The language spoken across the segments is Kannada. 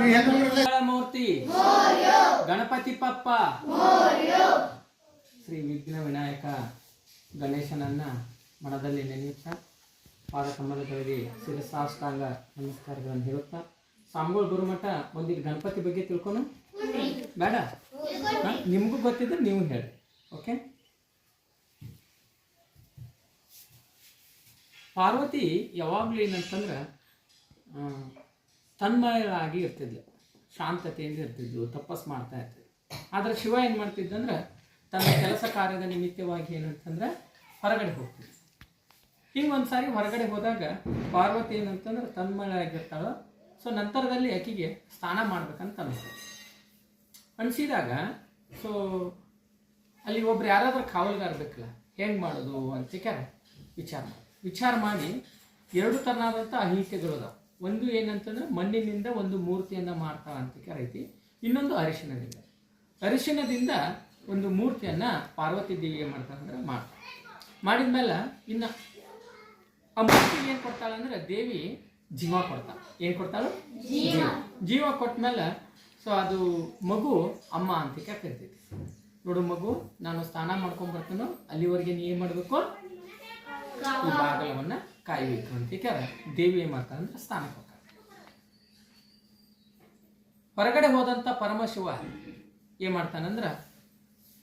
ಮೂರ್ತಿ ಗಣಪತಿ ಪಪ್ಪ. ಶ್ರೀ ವಿಘ್ನ ವಿನಾಯಕ ಗಣೇಶನನ್ನ ಮನದಲ್ಲಿ ನೆನೆಯುತ್ತಾ ಪಾದಕಮಲಗಳಿಗೆ ಶಿರಸಾಷ್ಟಾಂಗ ನಮಸ್ಕಾರಗಳನ್ನು ಹೇಳುತ್ತಾ. ಸಾಂಬೋಳ್ ಗುರುಮಠ ಒಂದಿಗೆ ಗಣಪತಿ ಬಗ್ಗೆ ತಿಳ್ಕೊನು ಬೇಡ? ನಿಮಗೂ ಗೊತ್ತಿದ್ರೆ ನೀವು ಹೇಳಿ. ಓಕೆ ಪಾರ್ವತಿ ಯಾವಾಗಲೂ ಏನಂತಂದ್ರೆ ಆ, ತನ್ಮಯಳಾಗಿ ಇರ್ತಿದ್ಲು. ಶಾಂತತೆಯಿಂದ ಇರ್ತಿದ್ಲು ತಪಸ್ ಮಾಡ್ತಾ ಇರ್ತಿದ್ಲು. ಆದರೆ ಶಿವ ಏನು ಮಾಡ್ತಿದ್ದಂದ್ರೆ ತನ್ನ ಕೆಲಸ ಕಾರ್ಯದ ನಿಮಿತ್ತವಾಗಿ ಏನಂತಂದ್ರೆ ಹೊರಗಡೆ ಹೋಗ್ತಿದ್ರು ಹಿಂಗೆ ಒಂದು ಸಾರಿ ಹೊರಗಡೆ ಹೋದಾಗ ಪಾರ್ವತಿ ಏನಂತಂದ್ರೆ ತನ್ಮಯಳಾಗಿರ್ತಾಳೋ ಸೊ ನಂತರದಲ್ಲಿ ಆಕೆಗೆ ಸ್ನಾನ ಮಾಡ್ಬೇಕಂತ ಅನಿಸ್ತದೆ ಅನಿಸಿದಾಗ ಸೊ ಅಲ್ಲಿ ಒಬ್ರು ಯಾರಾದ್ರೂ ಕಾವಲುಗಾರ ಬೇಕಲ್ಲ ಹೆಂಗೆ ಮಾಡೋದು ಅಂತ ವಿಚಾರ ಮಾಡಿ. ವಿಚಾರ ಮಾಡಿ ಎರಡು ಥರನಾದಂಥ ಅಹಿಂಸೆಗಳು ಅದಾವ. ಒಂದು ಏನಂತಂದ್ರೆ ಮಣ್ಣಿನಿಂದ ಒಂದು ಮೂರ್ತಿಯನ್ನು ಮಾಡ್ತಾ ಅಂತ ಐತಿ ಇನ್ನೊಂದು ಅರಿಶಿಣದಿಂದ. ಅರಿಶಿಣದಿಂದ ಒಂದು ಮೂರ್ತಿಯನ್ನು ಪಾರ್ವತಿ ದೇವಿಗೆ ಏನು ಮಾಡ್ತಾಳೆ. ಮಾಡ್ತಾಳೆ ಮಾಡಿದ್ಮೇಲೆ ಇನ್ನು ಆ ಮೂರ್ತಿ ಏನು ಕೊಡ್ತಾಳೆ ಅಂದ್ರೆ ದೇವಿ ಜೀವ ಕೊಡ್ತಾಳೆ. ಏನು ಕೊಡ್ತಾಳು? ಜೀವ. ಜೀವ. ಕೊಟ್ಮೇಲೆ ಸೊ ಅದು ಮಗು ಅಮ್ಮ ಅಂತ ಕರಿತೈತಿ. ನೋಡು ಮಗು ನಾನು ಸ್ನಾನ ಮಾಡ್ಕೊಂಡ್ ಬರ್ತೀನೋ ಅಲ್ಲಿವರೆಗೆ ನೀ ಏನು ಮಾಡಬೇಕು? ಈ ಬಾಗಲವನ್ನ ಕಾಯ್ಬೇಕು ಅಂತ ಏನು ಮಾಡ್ತಾಳೆ ಅಂದ್ರೆ ಸ್ನಾನಕ್ಕೆ ಹೋಗ್ತಾಳೆ ಹೊರಗಡೆ ಹೋದಂಥ ಪರಮಶಿವ ಏನು ಮಾಡ್ತಾನಂದ್ರ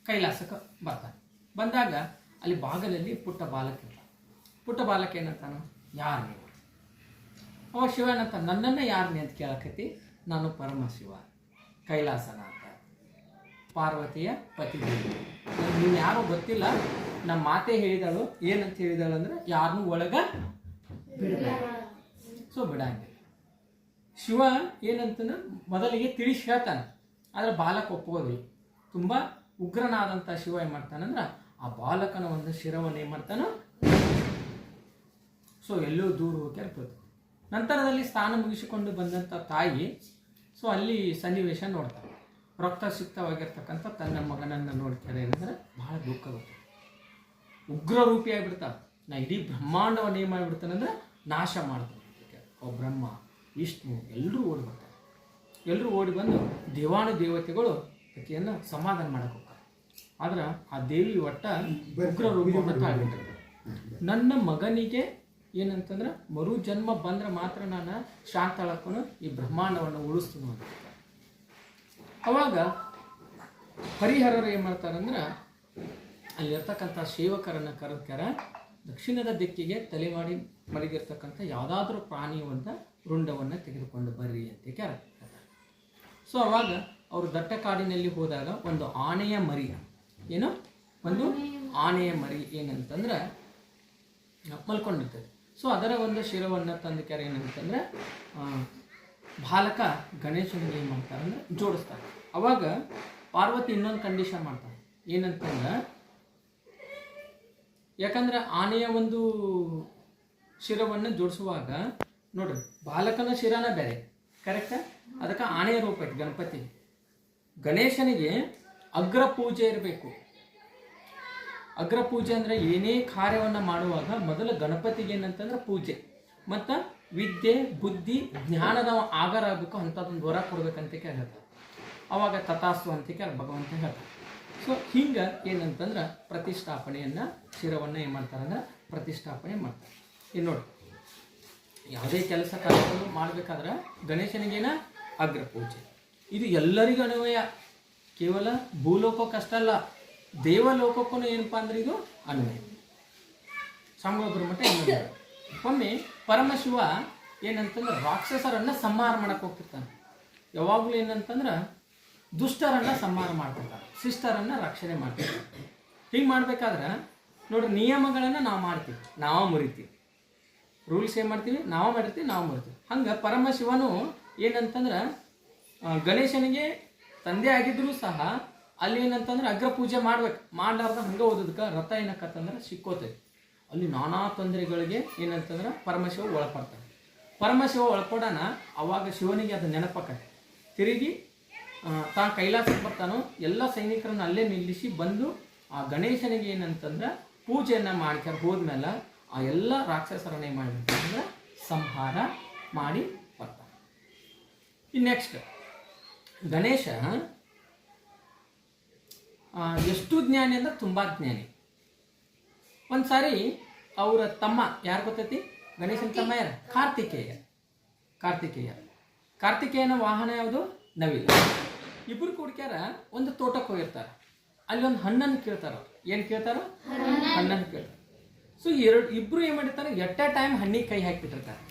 ಕೈಲಾಸಕ್ಕೆ ಬರ್ತಾನೆ. ಬಂದಾಗ ಅಲ್ಲಿ ಬಾಗಲಲ್ಲಿ ಪುಟ್ಟ ಬಾಲಕ ಇರ್ತಾನೆ. ಪುಟ್ಟ ಬಾಲಕ ಏನಂತಾನ ಯಾರು ನೀವು ಅವ ಶಿವ ಏನಂತ ನನ್ನನ್ನು ಯಾರನೇ ಅಂತ ಕೇಳಕತಿ ನಾನು ಪರಮಶಿವ ಕೈಲಾಸನಾಥ ಪಾರ್ವತಿಯ ಪತಿ. ನೀವು ಯಾರು ಗೊತ್ತಿಲ್ಲ ನಮ್ಮ ಮಾತೆ ಹೇಳಿದಳು, ಏನಂತ ಹೇಳಿದಳು ಅಂದ್ರೆ ಯಾರನ್ನೂ ಒಳಗ ಸೊ ಬಿಡಂಗಿಲ್ಲ ಶಿವ ಏನಂತನ ಮೊದಲಿಗೆ ತಿಳಿಸಿ ಹೇಳ್ತಾನೆ. ಆದರೆ ಬಾಲಕ ಒಪ್ಪೋದಿಲ್ಲ ತುಂಬ ಉಗ್ರನಾದಂಥ ಶಿವ ಏನು ಮಾಡ್ತಾನಂದ್ರೆ ಆ ಬಾಲಕನ ಒಂದು ಶಿರವನ್ನು ಏನು ಮಾಡ್ತಾನ? ಸೊ ಎಲ್ಲೋ ದೂರ ಹೋಗಿ ಇರ್ತದೆ ನಂತರದಲ್ಲಿ ಸ್ಥಾನ ಮುಗಿಸಿಕೊಂಡು ಬಂದಂಥ ತಾಯಿ ಸೊ ಅಲ್ಲಿ ಸನ್ನಿವೇಶ ನೋಡ್ತಾಳೆ. ರಕ್ತಸಿಕ್ತವಾಗಿರ್ತಕ್ಕಂಥ ತನ್ನ ಮಗನನ್ನು ನೋಡ್ತಾರೆ ಏನಂದ್ರೆ ಬಹಳ ದುಃಖ ಬರ್ತದೆ ಉಗ್ರ ರೂಪಿಯಾಗಿಬಿಡ್ತಾಳೆ ನಾ ಇಡೀ ಬ್ರಹ್ಮಾಂಡವನ್ನು ಏನು ಮಾಡಿಬಿಡ್ತಾನೆ ಅಂದರೆ ನಾಶ ಮಾಡ್ತಾನೆ. ಓ ಬ್ರಹ್ಮ, ವಿಷ್ಣು ಎಲ್ಲರೂ ಓಡಿ ಬರ್ತಾರೆ. ಎಲ್ಲರೂ ಓಡಿ ಬಂದು ದೇವಾನು ದೇವತೆಗಳು ಆಕೆಯನ್ನು ಸಮಾಧಾನ ಮಾಡಕ್ಕೆ ಹೋಗ್ತಾರೆ. ಆದ್ರೆ ಆ ದೇವಿ ಒಟ್ಟ ಉಗ್ರ ರೂಪವನ್ನು ನನ್ನ ಮಗನಿಗೆ ಏನಂತಂದ್ರೆ ಮರು ಜನ್ಮ ಬಂದ್ರೆ ಮಾತ್ರ ನಾನು ಶಾಂತ ಈ ಬ್ರಹ್ಮಾಂಡವನ್ನು ಉಳಿಸ್ತೀನಿ ಅಂತ. ಅವಾಗ ಹರಿಹರರು ಏನು ಮಾಡ್ತಾರಂದ್ರೆ ಅಲ್ಲಿರ್ತಕ್ಕಂಥ ಸೇವಕರನ್ನು ಕರೆದ್ಕರ ದಕ್ಷಿಣದ ದಿಕ್ಕಿಗೆ ತಲೆ ಮಾಡಿ ಮಲಗಿರ್ತಕ್ಕಂಥ ಯಾವುದಾದ್ರೂ ಪ್ರಾಣಿಯ ರುಂಡವನ್ನು ತೆಗೆದುಕೊಂಡು ಬರ್ರಿ ಅಂತ ಕೇಳ್ತಾರೆ ಸೊ ಅವಾಗ ಅವರು ದಟ್ಟ ಕಾಡಿನಲ್ಲಿ ಹೋದಾಗ ಒಂದು ಆನೆಯ ಮರಿ, ಏನು? ಒಂದು ಆನೆಯ ಮರಿ ಏನಂತಂದ್ರೆ ಮಲ್ಕೊಂಡಿರ್ತದೆ. ಸೊ ಅದರ ಒಂದು ಶಿರವನ್ನು ತಂದು ಕೆರೆ ಏನಂತಂದ್ರೆ ಬಾಲಕ ಗಣೇಶನಿಗೆ ಏನು ಮಾಡ್ತಾರೆ ಅಂದ್ರೆ ಜೋಡಿಸ್ತಾರೆ. ಅವಾಗ ಪಾರ್ವತಿ ಇನ್ನೊಂದು ಕಂಡೀಷನ್ ಮಾಡ್ತಾರೆ ಏನಂತಂದ್ರೆ ಯಾಕಂದ್ರೆ ಆನೆಯ ಒಂದು ಶಿರವನ್ನು ಜೋಡಿಸುವಾಗ ನೋಡ್ರಿ ಬಾಲಕನ ಶಿರನ ಬೇರೆ ಕರೆಕ್ಟ್ ಅದಕ್ಕೆ ಆನೆಯ ರೂಪ ಐತಿ, ಗಣಪತಿ. ಗಣೇಶನಿಗೆ ಅಗ್ರ ಪೂಜೆ ಇರಬೇಕು. ಅಗ್ರ ಪೂಜೆ ಅಂದ್ರೆ ಏನೇ ಕಾರ್ಯವನ್ನು ಮಾಡುವಾಗ ಮೊದಲು ಗಣಪತಿಗೆ ಏನಂತಂದ್ರೆ ಪೂಜೆ. ಮತ್ತು ವಿದ್ಯೆ, ಬುದ್ಧಿ, ಜ್ಞಾನದ ಆಗರ ಆಗಬೇಕು, ಅಂಥದ್ದೊಂದು ವರ ಕೊಡ್ಬೇಕಂತ ಹೇಳ್ತಾರೆ. ಅವಾಗ ತಥಾಸ್ತು ಅಂತ ಕೇಳಿ ಭಗವಂತ ಹೇಳ್ತಾರೆ. ಸೊ ಹಿಂಗೆ ಏನಂತಂದ್ರೆ ಪ್ರತಿಷ್ಠಾಪನೆಯನ್ನು ಶಿರವನ್ನು ಏನು ಮಾಡ್ತಾರೆ ಅಂದ್ರೆ ಪ್ರತಿಷ್ಠಾಪನೆ ಮಾಡ್ತಾರೆ. ಇನ್ನು ನೋಡಿ, ಯಾವುದೇ ಕೆಲಸ ಕಾರ್ಯಗಳು ಮಾಡಬೇಕಾದ್ರೆ ಗಣೇಶನಿಗೇನ ಅಗ್ರ ಪೂಜೆ ಇದು ಎಲ್ಲರಿಗೂ ಅನ್ವಯ. ಕೇವಲ ಭೂಲೋಕಕ್ಕಷ್ಟೇ ಅಲ್ಲ ದೇವಲೋಕಕ್ಕೂ ಏನಪ್ಪ ಅಂದ್ರೆ ಇದು ಅನ್ವಯ. ಸಂಗೊಬ್ಬರ ಮಟ್ಟ ಒಮ್ಮೆ ಪರಮಶಿವ ಏನಂತಂದ್ರೆ ರಾಕ್ಷಸರನ್ನ ಸಂಹಾರ ಮಾಡಕ್ಕೆ ಹೋಗ್ತಿರ್ತಾನೆ. ಯಾವಾಗಲೂ ಏನಂತಂದ್ರೆ ದುಷ್ಟರನ್ನ ಸಂಹಾರ ಮಾಡ್ಬೇಕ ಶಿಷ್ಟರನ್ನ ರಕ್ಷಣೆ ಮಾಡ್ತಿರ್ತಾನೆ ಹಿಂಗೆ ಮಾಡಬೇಕಾದ್ರೆ ನೋಡ್ರಿ, ನಿಯಮಗಳನ್ನು ನಾವು ಮಾಡ್ತೀವಿ, ನಾವು ಮುರಿತೀವಿ. ರೂಲ್ಸ್ ಏನು ಮಾಡ್ತೀವಿ? ನಾವು ಮಾಡಿರ್ತೀವಿ, ನಾವು ಮುರಿತೀವಿ. ಹಂಗೆ ಪರಮಶಿವನು ಏನಂತಂದ್ರೆ ಗಣೇಶನಿಗೆ ತಂದೆ ಆಗಿದ್ರೂ ಸಹ ಅಲ್ಲಿ ಏನಂತಂದ್ರೆ ಅಗ್ರ ಪೂಜೆ ಮಾಡ್ಬೇಕು. ಮಾಡ್ಲಾರ್ದ ಹಂಗೆ ಓದೋದಕ್ಕೆ ರಥ ಏನಕ್ಕತ್ತಂದ್ರೆ ಸಿಕ್ಕೋತೈತಿ ಅಲ್ಲಿ ನಾನಾ ತೊಂದರೆಗಳಿಗೆ ಏನಂತಂದ್ರೆ ಪರಮಶಿವ ಒಳಪಡ್ತಾನೆ. ಪರಮಶಿವ ಒಳಪಡೋಣ ಅವಾಗ ಶಿವನಿಗೆ ಅದು ನೆನಪಕ್ಕ ತಿರುಗಿ ತಾ ಕೈಲಾಸಕ್ಕೆ ಬರ್ತಾನೋ, ಎಲ್ಲ ಸೈನಿಕರನ್ನು ಅಲ್ಲೇ ನಿಲ್ಲಿಸಿ ಬಂದು ಆ ಗಣೇಶನಿಗೆ ಏನಂತಂದ್ರೆ ಪೂಜೆಯನ್ನು ಮಾಡ್ಕೊಂಡು ಹೋದ್ಮೇಲೆ ಆ ಎಲ್ಲ ರಾಕ್ಷಸರನ್ನೇ ಮಾಡಿ ಸಂಹಾರ ಮಾಡಿ ಬರ್ತಾನೆ. ಇನ್ ನೆಕ್ಸ್ಟ್, ಗಣೇಶ ಎಷ್ಟು ಜ್ಞಾನಿ ಅಂದ್ರೆ ತುಂಬ ಜ್ಞಾನಿ. ಒಂದು ಸಾರಿ ಅವರ ತಮ್ಮ, ಯಾರು ಗೊತ್ತೈತಿ? ಗಣೇಶನ ತಮ್ಮ ಯಾರು? ಕಾರ್ತಿಕೇಯ. ಕಾರ್ತಿಕೇಯ. ಕಾರ್ತಿಕೇಯನ ವಾಹನ ಯಾವುದು? ನವಿಲು. ಇಬ್ಬರು ಕುಡ್ಕ್ಯಾರ ಒಂದು ತೋಟಕ್ಕೆ ಹೋಗಿರ್ತಾರೆ. ಅಲ್ಲಿ ಒಂದು ಹಣ್ಣನ್ನು ಕೇಳ್ತಾರ. ಏನು ಕೇಳ್ತಾರ? ಹಣ್ಣನ್ನು ಕೇಳ್ತಾರೆ. ಸೊ ಎರಡು ಇಬ್ರು ಏನು ಮಾಡಿರ್ತಾರ? ಎಟ್ ಟೈಮ್ ಹಣ್ಣಿಗೆ ಕೈ ಹಾಕಿಬಿಟ್ಟಿರ್ತಾರೆ.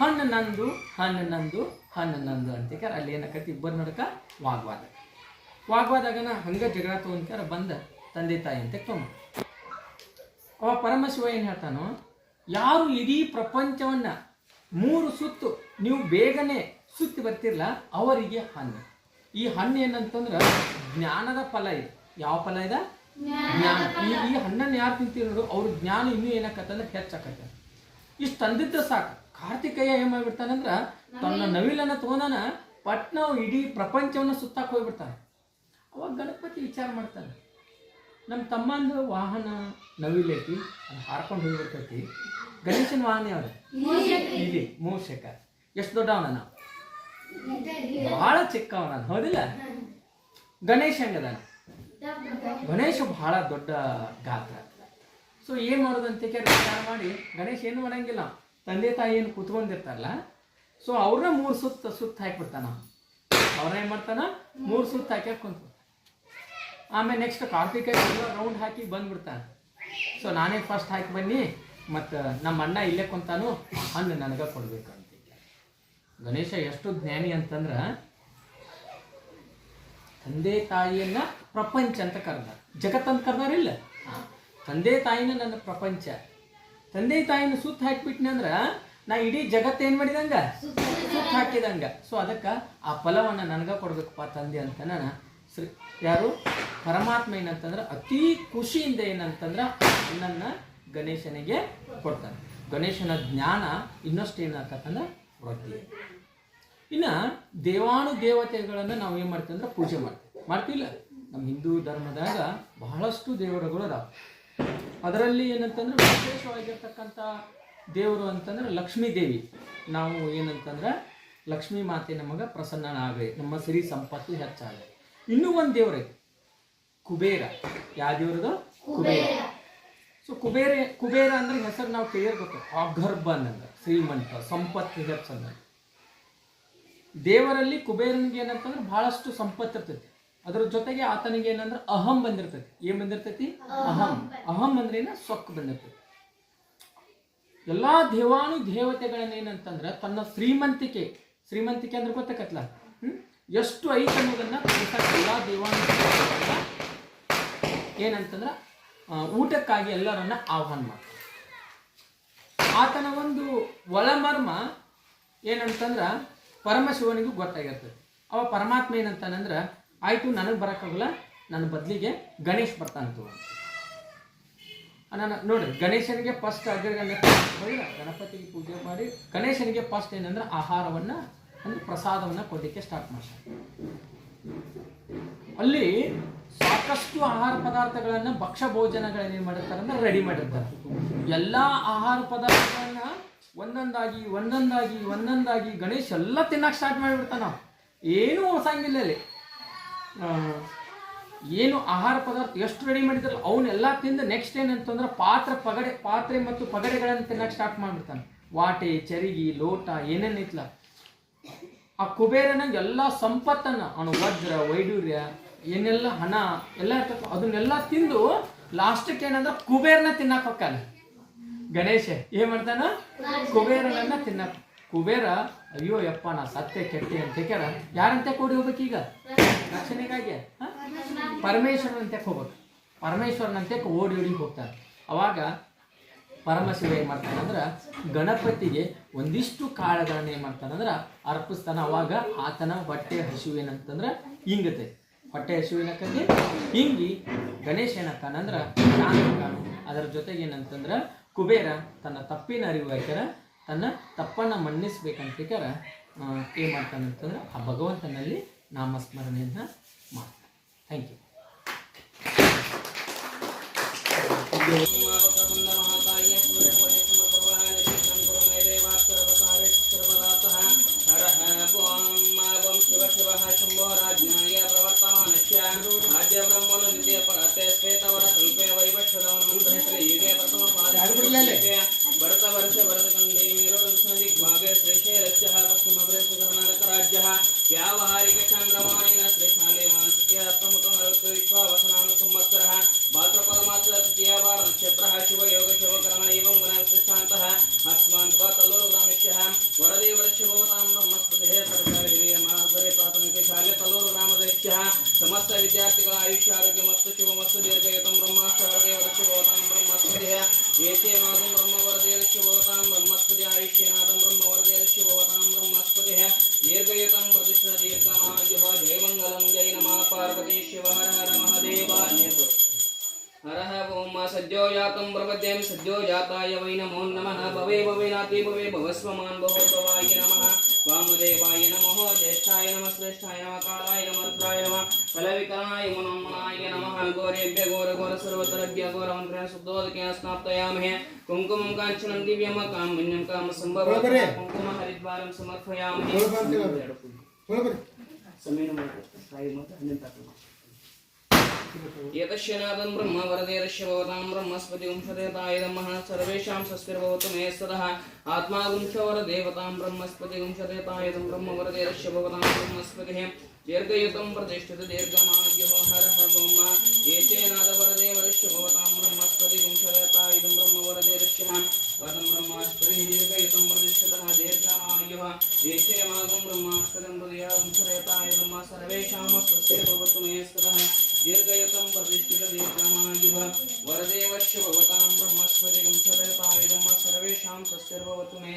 ಹಣ್ಣು ನಂದು ಹಣ್ಣು ನಂದು ಹಣ್ಣು ನಂದು ಅಂತ ಅಲ್ಲಿ ಏನಾಕತಿ ಇಬ್ಬರು ನಡಕ ವಾಗ್ವಾದ. ವಾಗ್ವಾದಾಗನ ಹಂಗ ಜಗಳ ತೊಗೊಂಡ್ಕಾರ ಬಂದ ತಂದೆ ತಾಯಿ ಅಂತ ತೊಗೊಂಡ ಅವ ಪರಮಶಿವ ಏನು ಹೇಳ್ತಾನೋ? ಯಾರು ಇಡೀ ಪ್ರಪಂಚವನ್ನ ಮೂರು ಸುತ್ತು ನೀವು ಬೇಗನೆ ಸುತ್ತಿ ಬರ್ತಿರಲ್ಲ ಅವರಿಗೆ ಹಣ್ಣು. ಈ ಹಣ್ಣು ಏನಂತಂದ್ರೆ ಜ್ಞಾನದ ಫಲ ಇದೆ. ಯಾವ ಫಲ ಇದೆ? ಜ್ಞಾನ. ಈ ಈ ಹಣ್ಣನ್ನು ಯಾರು ತಿಂತೀರಿ ಅವ್ರ ಜ್ಞಾನ ಇನ್ನೂ ಏನಾಕತ್ತಂದ್ರೆ ಹೆಚ್ಚಾಕತ್ತೆ. ಇಷ್ಟು ತಂದಿದ್ದ ಸಾಕು. ಕಾರ್ತಿಕಯ್ಯ ಏನ್ ಮಾಡ್ಬಿಡ್ತಾನಂದ್ರ ತನ್ನ ನವಿಲನ್ನ ತಗೊಂಡಾನ ಪಟ್ನ ಇಡೀ ಪ್ರಪಂಚವನ್ನ ಸುತ್ತಾಕ್ ಹೋಗ್ಬಿಡ್ತಾನೆ. ಅವಾಗ ಗಣಪತಿ ವಿಚಾರ ಮಾಡ್ತಾನೆ. ನಮ್ಮ ತಮ್ಮಂದು ವಾಹನ ನವಿಲೈತಿ ಅದು ಹಾರ್ಕೊಂಡು ಹೋಗ್ಬಿಡ್ತೈತಿ ಗಣೇಶನ ವಾಹನ ಯಾವ್ದು? ಇಲ್ಲಿ ಮೂಷಕ ಎಷ್ಟು ದೊಡ್ಡವನ ನಾವು ಬಹಳ ಚಿಕ್ಕವನ ಹೌದಿಲ್ಲ? ಗಣೇಶ ಹೆಂಗದಾನ ಗಣೇಶ ಬಹಳ ದೊಡ್ಡ ಗಾತ್ರ. ಸೊ ಏನು ಮಾಡೋದಂತ ಕೇಳಿ ವಿಚಾರ ಮಾಡಿ, ಗಣೇಶ ಏನು ಮಾಡಂಗಿಲ್ಲ. ತಂದೆ ತಾಯಿ ಏನು ಕೂತ್ಕೊಂಡಿರ್ತಾರಲ್ಲ ಸೊ ಅವ್ರನ್ನ ಮೂರು ಸುತ್ತ ಸುತ್ತ ಹಾಕ್ಬಿಡ್ತಾನ ಅವ್ರನ್ನ ಏನು ಮಾಡ್ತಾನ? ಮೂರು ಸುತ್ತ ಹಾಕಿ ಕುಂತ ಆಮೇಲೆ ನೆಕ್ಸ್ಟ್ ಕಾರ್ತಿಕ ರೌಂಡ್ ಹಾಕಿ ಬಂದ್ಬಿಡ್ತಾನೆ. ಸೊ ನಾನೇ ಫಸ್ಟ್ ಹಾಕಿ ಬನ್ನಿ, ಮತ್ತು ನಮ್ಮ ಅಣ್ಣ ಇಲ್ಲೇ ಕುಂತಾನು, ಹಣ್ಣು ನನಗೆ ಕೊಡ್ಬೇಕು. ಅಂತ ಗಣೇಶ ಎಷ್ಟು ಜ್ಞಾನಿ ಅಂತಂದ್ರೆ ತಂದೆ ತಾಯಿಯನ್ನ ಪ್ರಪಂಚ ಅಂತ ಕರೆದ ಜಗತ್ತಂತ ಕರ್ದಾರಿಲ್ಲ ತಂದೆ ತಾಯಿನ ನನ್ನ ಪ್ರಪಂಚ. ತಂದೆ ತಾಯಿನ ಸುತ್ತ ಹಾಕಿಬಿಟ್ನಂದ್ರ ನಾ ಇಡೀ ಜಗತ್ತು ಏನ್ ಮಾಡಿದಂಗ? ಸುತ್ತ ಹಾಕಿದಂಗ. ಸೊ ಅದಕ್ಕೆ ಆ ಫಲವನ್ನ ನನಗ ಕೊಡ್ಬೇಕಪ್ಪ ತಂದೆ ಅಂತ ನಾನು ಶ್ರೀ, ಯಾರು? ಪರಮಾತ್ಮ ಏನಂತಂದ್ರೆ ಅತಿ ಖುಷಿಯಿಂದ ಏನಂತಂದ್ರ ನನ್ನ ಗಣೇಶನಿಗೆ ಕೊಡ್ತಾನೆ. ಗಣೇಶನ ಜ್ಞಾನ ಇನ್ನಷ್ಟು ಏನಾಗ್ತಂದ್ರೆ ವೃದ್ಧಿ ಇನ್ನು ದೇವಾನು ದೇವತೆಗಳನ್ನು ನಾವು ಏನು ಮಾಡ್ತೀವಿ ಅಂದ್ರೆ ಪೂಜೆ ಮಾಡ್ತೀವಿ. ಮಾಡ್ತಿಲ್ಲ. ನಮ್ಮ ಹಿಂದೂ ಧರ್ಮದಾಗ ಬಹಳಷ್ಟು ದೇವರುಗಳು ಅದಾವ. ಅದರಲ್ಲಿ ಏನಂತಂದ್ರೆ ವಿಶೇಷವಾಗಿರ್ತಕ್ಕಂಥ ದೇವರು ಅಂತಂದ್ರೆ ಲಕ್ಷ್ಮೀ ದೇವಿ. ನಾವು ಏನಂತಂದ್ರೆ ಲಕ್ಷ್ಮೀ ಮಾತೆ ನಮಗೆ ಪ್ರಸನ್ನನಾಗಲಿ. ನಮ್ಮ ಸಿರಿ ಸಂಪತ್ತು ಹೆಚ್ಚಾಗಲಿ. ಇನ್ನೂ ಒಂದು ದೇವ್ರೈತಿ ಕುಬೇರ. ಯಾವ ದೇವ್ರದು? ಕುಬೇರ. ಸೊ ಕುಬೇರ ಕುಬೇರ ಅಂದ್ರೆ ಹೆಸರು ನಾವು ಕೇಳಿರ್ಬೇಕು. ಗರ್ಭ ಅಂದ್ರೆ ಶ್ರೀಮಂತ, ಸಂಪತ್ತು ಹೆಚ್ಚಂದ ದೇವರಲ್ಲಿ ಕುಬೇರನಿಗೆ ಏನಂತಂದ್ರೆ ಬಹಳಷ್ಟು ಸಂಪತ್ತು ಇರ್ತೈತಿ. ಅದರ ಜೊತೆಗೆ ಆತನಿಗೆ ಏನಂದ್ರೆ ಅಹಂ ಬಂದಿರ್ತೈತಿ. ಏನ್ ಬಂದಿರ್ತೈತಿ? ಅಹಂ. ಅಹಂ ಅಂದ್ರೆ ಏನ? ಸೊಕ್ಕು ಬಂದಿರ್ತೈತಿ. ಎಲ್ಲಾ ದೇವಾನು ದೇವತೆಗಳನ್ನ ಏನಂತಂದ್ರೆ ತನ್ನ ಶ್ರೀಮಂತಿಕೆ ಶ್ರೀಮಂತಿಕೆ ಅಂದ್ರೆ ಗೊತ್ತಾಗತ್ತಲ್ಲ ಹ್ಮ್? ಎಷ್ಟು ಐತೆ ಅನ್ನೋದನ್ನ ಎಲ್ಲಾ ದೇವಾನು ಏನಂತಂದ್ರ ಊಟಕ್ಕಾಗಿ ಎಲ್ಲರನ್ನ ಆಹ್ವಾನ ಮಾಡ್ತಾರೆ. ಆತನ ಒಂದು ಒಳಮರ್ಮ ಏನಂತಂದ್ರ ಪರಮಶಿವನಿಗೂ ಗೊತ್ತಾಗಿರ್ತದೆ. ಅವ ಪರಮಾತ್ಮ ಏನಂತಾನಂದ್ರ, ಆಯ್ತು, ನನಗೆ ಬರೋಕ್ಕಾಗಲ್ಲ, ನನ್ನ ಬದಲಿಗೆ ಗಣೇಶ್ ಬರ್ತಾನಂತ ನಾನು ನೋಡ್ರಿ ಗಣೇಶನಿಗೆ ಫಸ್ಟ್ ಅಗ್ರಗಣ್ಯ ಗಣಪತಿಗೆ ಪೂಜೆ ಮಾಡಿ, ಗಣೇಶನಿಗೆ ಫಸ್ಟ್ ಏನಂದ್ರೆ ಆಹಾರವನ್ನ, ಒಂದು ಪ್ರಸಾದವನ್ನ ಕೊಡಲಿಕ್ಕೆ ಸ್ಟಾರ್ಟ್ ಮಾಡ್ತಾರೆ. ಅಲ್ಲಿ ಸಾಕಷ್ಟು ಆಹಾರ ಪದಾರ್ಥಗಳನ್ನ ಭಕ್ಷ್ಯ ಭೋಜನಗಳನ್ನ ಏನ್ ಮಾಡಿರ್ತಾರೆ ಅಂದ್ರೆ ರೆಡಿ ಮಾಡಿರ್ತಾರೆ. ಎಲ್ಲಾ ಆಹಾರ ಪದಾರ್ಥಗಳನ್ನ ಒಂದೊಂದಾಗಿ ಒಂದೊಂದಾಗಿ ಒಂದೊಂದಾಗಿ ಗಣೇಶ್ ಎಲ್ಲ ತಿನ್ನಕ್ ಸ್ಟಾರ್ಟ್ ಮಾಡಿಬಿಡ್ತಾನ ಏನೂ ಹೊಸಂಗಿಲ್ಲ ಅಲ್ಲಿ. ಏನು ಆಹಾರ ಪದಾರ್ಥ ಎಷ್ಟು ರೆಡಿ ಮಾಡಿದ್ರಲ್ಲ, ಅವನ್ನೆಲ್ಲ ತಿಂದು ನೆಕ್ಸ್ಟ್ ಏನಂತಂದ್ರೆ ಪಾತ್ರ ಪಗಡೆ, ಪಾತ್ರೆ ಮತ್ತು ಪಗಡೆಗಳನ್ನು ತಿನ್ನಕ್ಕೆ ಸ್ಟಾರ್ಟ್ ಮಾಡಿಬಿಡ್ತಾನೆ. ವಾಟೆ, ಚರಿಗಿ, ಲೋಟ ಏನೇನು ಇತ್ಲ ಆ ಕುಬೇರನ ಎಲ್ಲ ಸಂಪತ್ತನ್ನ, ಅವನು ವಜ್ರ, ವೈಡೂರ್ಯ ಏನೆಲ್ಲ ಹಣ ಎಲ್ಲ ಇರ್ತಕ್ಕ ಅದನ್ನೆಲ್ಲ ತಿಂದು ಲಾಸ್ಟಕ್ಕೆ ಏನಂದ್ರೆ ಕುಬೇರನ ತಿನ್ನಕ್ ಹೋಗ್ತಾನೆ. ಗಣೇಶ, ಏನ್ ಮಾಡ್ತಾನ? ಕುಬೇರನನ್ನ ತಿನ್ನಕ್ ಕುಬೇರ, ಅಯ್ಯೋ ಯಪ್ಪ, ನಾ ಸತ್ಯ ಕೆಟ್ಟಿ ಅಂತ ಕೇಳ ಯಾರಂತೆ ಕೂಡಿ ಈಗ? ರಕ್ಷಣೆಗಾಗಿ? ಪರಮೇಶ್ವರನಂತೆ ಹೋಗ್ಬೇಕು ಪರಮೇಶ್ವರನಂತೆ ಓಡಿ ಓಡಿ ಹೋಗ್ತಾರೆ ಅವಾಗ ಪರಮಶಿವ ಏನ್ ಮಾಡ್ತಾನಂದ್ರ ಗಣಪತಿಗೆ ಒಂದಿಷ್ಟು ಕಾಳುಗಳನ್ನ ಏನ್ ಮಾಡ್ತಾನಂದ್ರ ಅರ್ಪಿಸ್ತಾನ. ಅವಾಗ ಆತನ ಬಟ್ಟೆ ಹಸಿವೇನಂತಂದ್ರೆ ಹಿಂಗತೆ ಹೊಟ್ಟೆ ಏನಕ್ಕಂದ್ರೆ ಹಿಂಗಿ ಗಣೇಶ ಏನಕ್ಕಂದ್ರ ಶಾಂತ ಅದರ ಜೊತೆಗೆ ಏನಂತಂದ್ರ ಕುಬೇರ ತನ್ನ ತಪ್ಪಿನ ಅರಿವು ಆಯ್ತಾರ ತನ್ನ ತಪ್ಪನ್ನ ಮನ್ನಿಸ್ಬೇಕಂತ ಏನ್ ಮಾಡ್ತಾನಂತಂದ್ರೆ ಆ ಭಗವಂತನಲ್ಲಿ ನಾಮಸ್ಮರಣೆಯನ್ನು ಮಾಡ್ತಾನೆ. ಥ್ಯಾಂಕ್ ಯು శివశివశంభోరాజ్ఞాయ ప్రవర్తమానస్య ఆద్య బ్రహ్మను నిత్య పరతే శ్వేతవర కల్పే వైవక్షరవనం యుగే ప్రథమ పాదే భరత వర్ష భరతకండి మీరు कृष्णतीर्थरामाज्युः जयमङ्गलं जय नमः पार्वती शिव हर हर महादेवान्यतु हरः ॐ सज्जो जातं प्रपद्यं सज्जो जाताय वै नमो नमः। भवे भवे नाति भवे भवस्वमान् भवो भवाय नमः। वामदेवाय नमः ज्येष्ठाय नमः श्रेष्ठाय नमः कालाय नमः रुद्राय नमः फलविकराय मनोन्मनाय नमः। घोरेभ्य घोर घोर सर्वतरभ्य घोरमन्त्रेण शुद्धोदकेन स्नाप्तयामहे कुङ्कुमं काञ्चनं दिव्यं कामन्यं कामसम्भवं कुङ्कुमहरिद्वारं समर्पयामहे। यतश्यनादं ब्रह्म वरदे यदश्य भवतां ब्रह्मस्पति वंशदेवताय नमः। सर्वेषां स्वस्तिर्भवतु मे सदः। आत्मा गुंशवरदेवतां ब्रह्मस्पति वंशदेवताय ब्रह्म वरदे यदश्य भवतां ब्रह्मस्पतिः दीर्घयुतं प्रतिष्ठित दीर्घमाव्योहरः ब्रह्म एतेनादवरदे वरिष्ठ भवतां ब्रह्मस्पतिगुं वदं दीर्घयुतं दीर्घमायुः मा सर्वेषां स्वस्य भवतु मे दीर्घयुतं प्रतिष्ठित दीर्घमायुः वरदेवश्च भवतां ब्रह्मस्पतिगुं मा सर्वेषां मे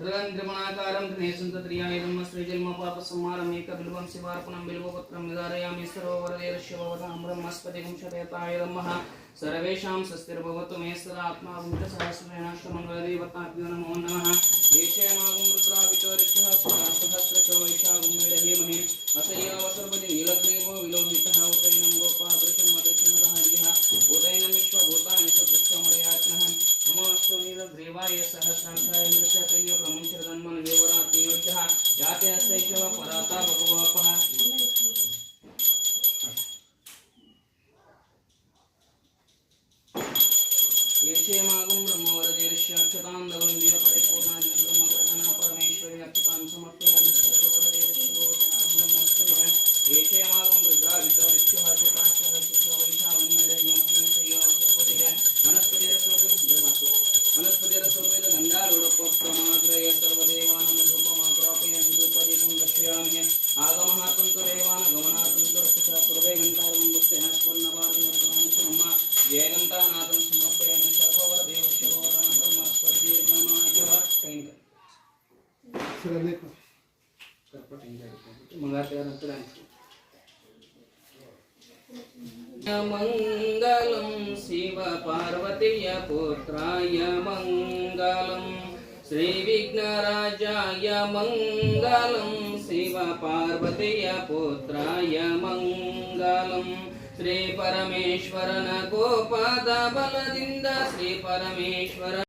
ृमणाकारं गणेशन्तत्रियायदम्मसृजन्मपापसंहारमेकबिल्वं शिवार्पणं बिल्वपत्रं निधारयामि सर्ववरदेरशिववदां ब्रह्मस्पतिगुं शतयतायदम्मः सर्वेषां स्वस्तिर्भवतु मे सदात्मा पञ्चसहस्रेणाश्रमङ्गलदेवताभ्यो नमो नमः देशेनागुं रुद्रावितोरिक्षः सुरासहस्रशो वैशागुं नमस्तुनीलग्रीवाय सहस्रांताय मृत्यतय ब्रह्मचर्दन्मन् विवरा तियोज्यः याते अस्य च पराता भगवपः। मङ्गलं शिवपार्वतीय पुत्राय मङ्गलम् श्रीपरमेश्वरन गोपाद बलदिन्द श्रीपरमेश्वर